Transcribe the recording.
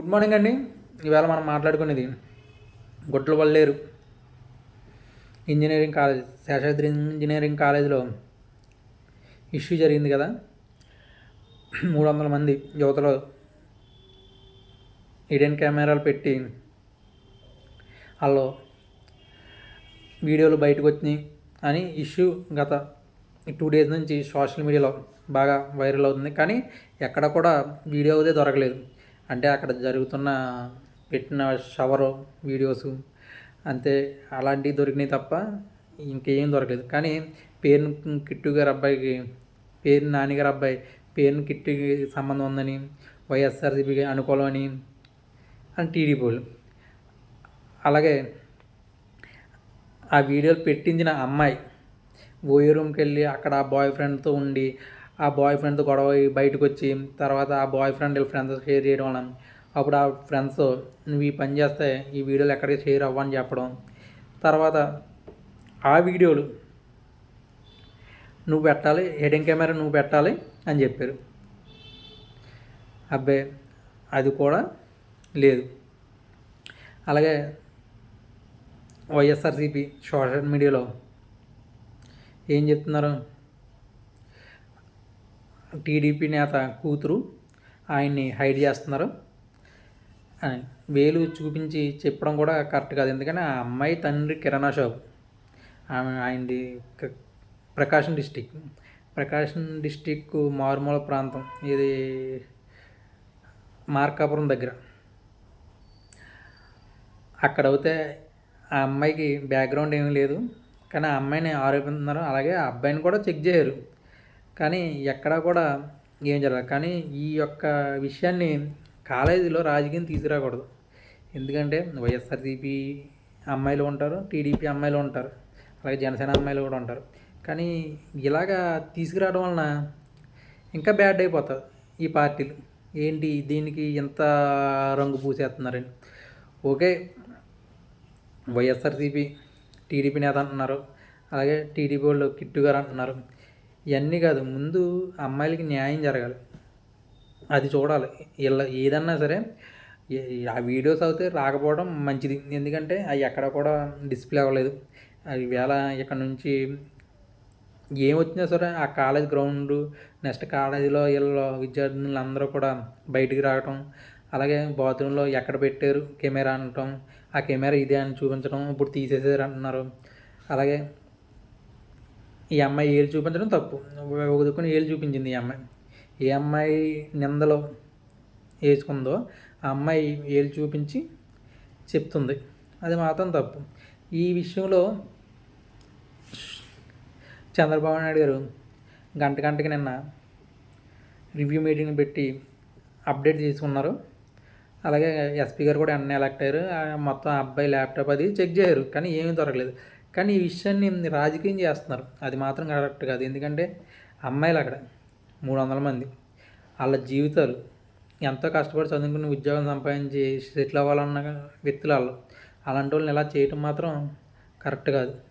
Good morning అండి. ఈవేళ మనం మాట్లాడుకునేది Gutla Valleru engineering college Seshadri engineering కాలేజీలో ఇష్యూ జరిగింది కదా. మూడు వందల మంది యువతలో హిడెన్ కెమెరాలు పెట్టి వాళ్ళు వీడియోలు బయటకు వచ్చినాయి అని ఇష్యూ గత టూ డేస్ నుంచి సోషల్ మీడియాలో బాగా వైరల్ అవుతుంది. కానీ ఎక్కడ కూడా వీడియో అయితే దొరకలేదు. అంటే అక్కడ జరుగుతున్న పెట్టిన షవరు వీడియోస్ అంతే. అలాంటివి దొరికినాయి తప్ప ఇంకేం దొరకలేదు. కానీ పేరును కిట్టు గారి అబ్బాయికి పేరు నాన్నగారు అబ్బాయి పేరును కిట్టుకి సంబంధం ఉందని వైఎస్ఆర్సీపీకి అనుకూలం అని టీడీపీ వాళ్ళు. అలాగే ఆ వీడియోలు పెట్టించిన అమ్మాయి ఓయే రూమ్కి వెళ్ళి అక్కడ ఆ బాయ్ ఫ్రెండ్తో ఉండి ఆ బాయ్ ఫ్రెండ్తో గొడవ బయటకు వచ్చి తర్వాత ఆ బాయ్ ఫ్రెండ్ వీళ్ళ ఫ్రెండ్స్ షేర్ చేయడం వల్ల అప్పుడు ఆ ఫ్రెండ్స్ నువ్వు ఈ పని చేస్తే ఈ వీడియోలు ఎక్కడికి షేర్ అవ్వని చెప్పడం. తర్వాత ఆ వీడియోలు నువ్వు పెట్టాలి హెడింగ్ కెమెరా నువ్వు పెట్టాలి అని చెప్పారు. అబ్బాయి అది కూడా లేదు. అలాగే వైఎస్ఆర్సీపీ సోషల్ మీడియాలో ఏం చెప్తున్నారు? టీడీపీ నేత కూతురు ఆయన్ని హైడ్ చేస్తున్నారు. వేలు చూపించి చెప్పడం కూడా కరెక్ట్ కాదు. ఎందుకంటే ఆ అమ్మాయి తండ్రి కిరాణా షాప్. ఆమె ఆయనది ప్రకాశం డిస్టిక్. ప్రకాశం డిస్టిక్ మారుమూల ప్రాంతం. ఇది మార్కాపురం దగ్గర. అక్కడ అయితే ఆ అమ్మాయికి బ్యాక్గ్రౌండ్ ఏమీ లేదు. కానీ ఆ అమ్మాయిని ఆరోపిస్తున్నారు. అలాగే ఆ అబ్బాయిని కూడా చెక్ చేయరు. కానీ ఎక్కడా కూడా ఏం జరగదు. కానీ ఈ యొక్క విషయాన్ని కాలేజీలో రాజకీయం తీసుకురాకూడదు. ఎందుకంటే వైఎస్ఆర్సీపీ అమ్మాయిలు ఉంటారు టీడీపీ అమ్మాయిలు ఉంటారు అలాగే జనసేన అమ్మాయిలు కూడా ఉంటారు. కానీ ఇలాగా తీసుకురావడం వలన ఇంకా బ్యాడ్ అయిపోతుంది ఈ పార్టీలు. ఏంటి దీనికి ఎంత రంగు పూసేస్తున్నారని. ఓకే వైఎస్ఆర్సీపీ టీడీపీ నేత అంటున్నారు అలాగే టీడీపీ వాళ్ళు కిట్టు గారు అంటున్నారు. ఇవన్నీ కాదు ముందు అమ్మాయిలకి న్యాయం జరగాలి. అది చూడాలి. ఇలా ఏదన్నా సరే ఆ వీడియోస్ అయితే రాకపోవడం మంచిది. ఎందుకంటే అవి ఎక్కడ కూడా డిస్ప్లే అవ్వలేదు. అవి వేళ ఇక్కడ నుంచి ఏం వచ్చినా సరే ఆ కాలేజ్ గ్రౌండ్ నెక్స్ట్ కాలేజీలో వీళ్ళ విద్యార్థినులు అందరూ కూడా బయటికి రావటం అలాగే బాత్రూంలో ఎక్కడ పెట్టారు కెమెరా అనటం ఆ కెమెరా ఇదే అని చూపించడం ఇప్పుడు తీసేసారు అంటున్నారు. అలాగే ఈ అమ్మాయి ఏళ్ళు చూపించడం తప్పు. ఒక దిక్కున ఏళ్ళు చూపించింది ఈ అమ్మాయి. ఏ అమ్మాయి నిందలో వేసుకుందో ఆ అమ్మాయి ఏళ్ళు చూపించి చెప్తుంది. అది మాత్రం తప్పు. ఈ విషయంలో చంద్రబాబు నాయుడు గారు గంట గంటకి నిన్న రివ్యూ మీటింగ్ పెట్టి అప్డేట్ తీసుకున్నారు. అలాగే ఎస్పీ గారు కూడా ఎన్న ఎలక్ట్ అయ్యారు. మొత్తం అబ్బాయి ల్యాప్టాప్ అది చెక్ చేశారు. కానీ ఏమీ దొరకలేదు. కానీ ఈ విషయాన్ని రాజకీయం చేస్తున్నారు. అది మాత్రం కరెక్ట్ కాదు. ఎందుకంటే అమ్మాయిలు అక్కడ మూడు వందల మంది. వాళ్ళ జీవితాలు ఎంతో కష్టపడి చదువుకుని ఉద్యోగం సంపాదించి సెటిల్ అవ్వాలన్న వ్యక్తులు వాళ్ళు. అలాంటి వాళ్ళని ఇలా చేయటం మాత్రం కరెక్ట్ కాదు.